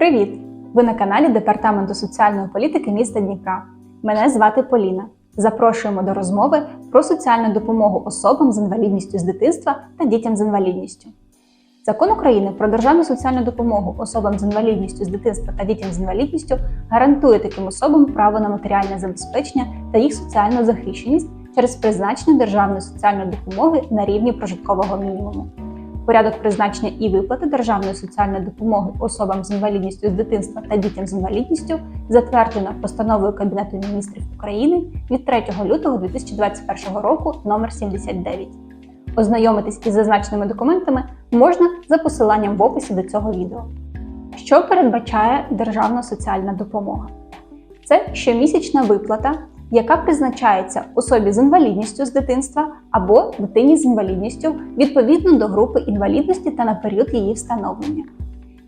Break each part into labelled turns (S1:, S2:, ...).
S1: Привіт! Ви на каналі Департаменту соціальної політики міста Дніпра. Мене звати Поліна. Запрошуємо до розмови про соціальну допомогу особам з інвалідністю з дитинства та дітям з інвалідністю. Закон України про державну соціальну допомогу особам з інвалідністю з дитинства та дітям з інвалідністю гарантує таким особам право на матеріальне забезпечення та їх соціальну захищеність через призначення державної соціальної допомоги на рівні прожиткового мінімуму. Порядок призначення і виплати державної соціальної допомоги особам з інвалідністю з дитинства та дітям з інвалідністю затверджено постановою Кабінету міністрів України від 3 лютого 2021 року номер 79. Ознайомитись із зазначеними документами можна за посиланням в описі до цього відео. Що передбачає державна соціальна допомога? Це щомісячна виплата, яка призначається особі з інвалідністю з дитинства або дитині з інвалідністю відповідно до групи інвалідності та на період її встановлення.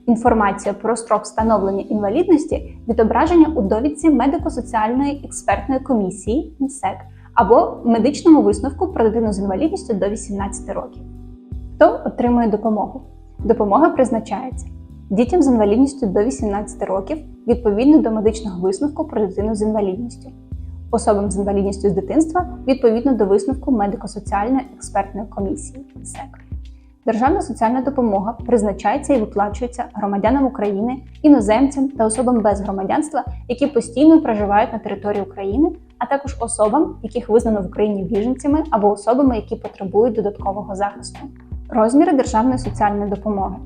S1: Інформація про строк встановлення інвалідності відображення у довідці медико-соціальної експертної комісії МСЕК або медичному висновку про дитину з інвалідністю до 18 років. Хто отримує допомогу? Допомога призначається дітям з інвалідністю до 18 років відповідно до медичного висновку про дитину з інвалідністю, особам з інвалідністю з дитинства відповідно до висновку медико-соціальної експертної комісії МСЕК. Державна соціальна допомога призначається і виплачується громадянам України, іноземцям та особам без громадянства, які постійно проживають на території України, а також особам, яких визнано в Україні біженцями або особами, які потребують додаткового захисту. Розміри державної соціальної допомоги.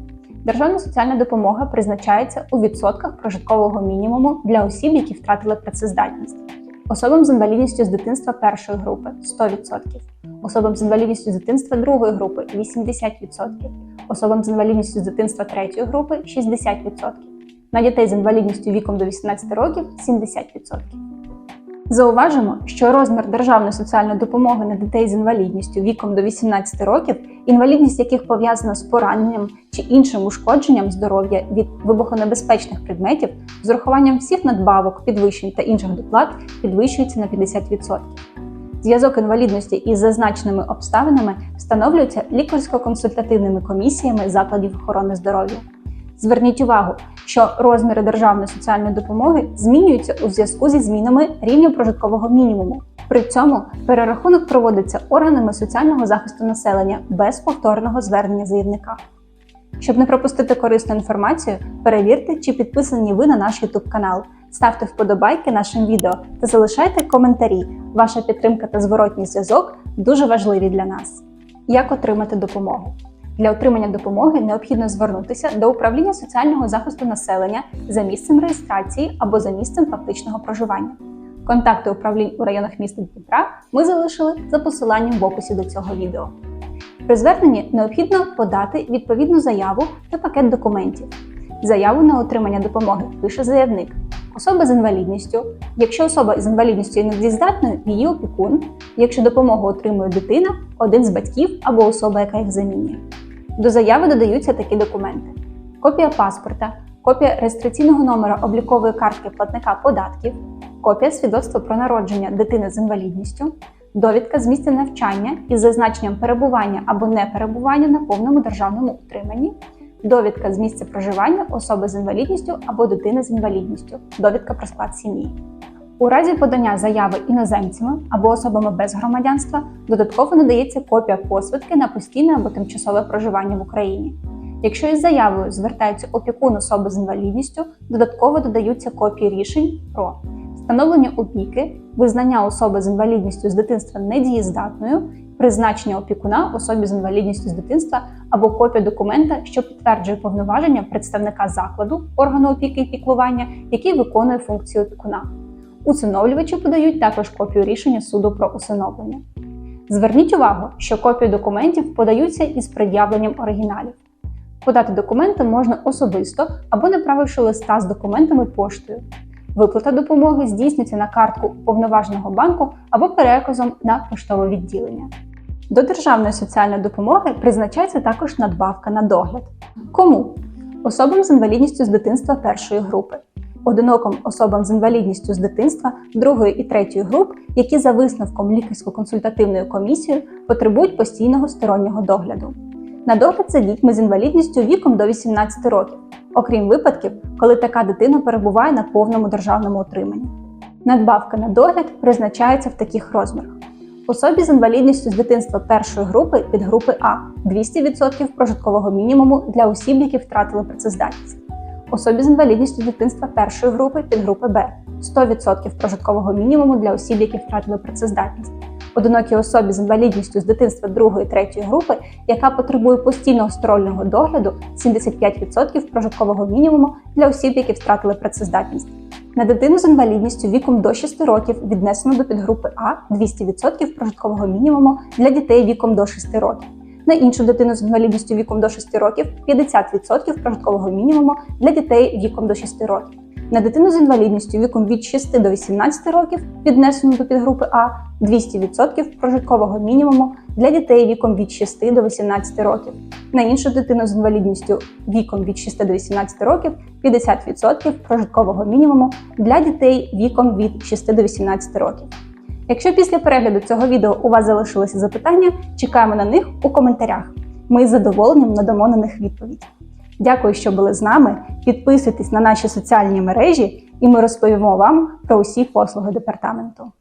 S1: Державна соціальна допомога призначається у відсотках прожиткового мінімуму для осіб, які втратили працездатність. Особам з інвалідністю з дитинства першої групи 100%, особам з інвалідністю з дитинства другої групи 80%, особам з інвалідністю з дитинства третьої групи 60%, на дітей з інвалідністю віком до 18 років 70%. Зауважимо, що розмір державної соціальної допомоги на дітей з інвалідністю віком до 18 років, інвалідність яких пов'язана з пораненням чи іншим ушкодженням здоров'я від вибухонебезпечних предметів, з урахуванням всіх надбавок, підвищень та інших доплат підвищується на 50%. Зв'язок інвалідності із зазначеними обставинами встановлюється лікарсько-консультативними комісіями закладів охорони здоров'я. Зверніть увагу, що розміри державної соціальної допомоги змінюються у зв'язку зі змінами рівня прожиткового мінімуму. При цьому перерахунок проводиться органами соціального захисту населення без повторного звернення заявника. Щоб не пропустити корисну інформацію, перевірте, чи підписані ви на наш YouTube канал. Ставте вподобайки нашим відео та залишайте коментарі. Ваша підтримка та зворотній зв'язок дуже важливі для нас. Як отримати допомогу? Для отримання допомоги необхідно звернутися до управління соціального захисту населення за місцем реєстрації або за місцем фактичного проживання. Контакти управлінь у районах міста Дніпра ми залишили за посиланням в описі до цього відео. При зверненні необхідно подати відповідну заяву та пакет документів. Заяву на отримання допомоги пише заявник, особа з інвалідністю. Якщо особа з інвалідністю є недієздатною, її опікун. Якщо допомогу отримує дитина, один з батьків або особа, яка їх замінює. До заяви додаються такі документи: копія паспорта, копія реєстраційного номера облікової картки платника податків, копія свідоцтва про народження дитини з інвалідністю, довідка з місця навчання із зазначенням перебування або неперебування на повному державному утриманні, довідка з місця проживання особи з інвалідністю або дитини з інвалідністю, довідка про склад сім'ї. У разі подання заяви іноземцями або особами без громадянства додатково надається копія посвідки на постійне або тимчасове проживання в Україні. Якщо із заявою звертається опікун особи з інвалідністю, додатково додаються копії рішень про встановлення опіки, визнання особи з інвалідністю з дитинства недієздатною, призначення опікуна особі з інвалідністю з дитинства або копія документа, що підтверджує повноваження представника закладу органу опіки і піклування, який виконує функцію опікуна. Усиновлювачі подають також копію рішення суду про усиновлення. Зверніть увагу, що копії документів подаються із пред'явленням оригіналів. Подати документи можна особисто або направивши листа з документами поштою. Виплата допомоги здійснюється на картку уповноваженого банку або переказом на поштове відділення. До державної соціальної допомоги призначається також надбавка на догляд. Кому? Особам з інвалідністю з дитинства першої групи одиноким особам з інвалідністю з дитинства другої і третьої груп, які за висновком лікарсько-консультативної комісії потребують постійного стороннього догляду. На догляд за дітьми з інвалідністю віком до 18 років, окрім випадків, коли така дитина перебуває на повному державному утриманні. Надбавка на догляд призначається в таких розмірах. Особі з інвалідністю з дитинства першої групи від групи А 200% прожиткового мінімуму для осіб, які втратили працездатність. Особі з інвалідністю дитинства першої групи від групи Б 100% прожиткового мінімуму для осіб, які втратили працездатність. Одинокій особі з інвалідністю з дитинства другої третьої групи, яка потребує постійного стороннього догляду 75% прожиткового мінімуму для осіб, які втратили працездатність. На дитину з інвалідністю віком до 6 років віднесено до підгрупи А 200% прожиткового мінімуму для дітей віком до 6 років. На іншу дитину з інвалідністю віком до 6 років 50% прожиткового мінімуму для дітей віком до 6 років. На дитину з інвалідністю віком від 6 до 18 років віднесено до підгрупи А 200% прожиткового мінімуму для дітей віком від 6 до 18 років. На іншу дитину з інвалідністю віком від 6 до 18 років 50% прожиткового мінімуму для дітей віком від 6 до 18 років. Якщо після перегляду цього відео у вас залишилися запитання, чекаємо на них у коментарях. Ми з задоволенням надамо на них відповідь. Дякую, що були з нами. Підписуйтесь на наші соціальні мережі, і ми розповімо вам про усі послуги департаменту.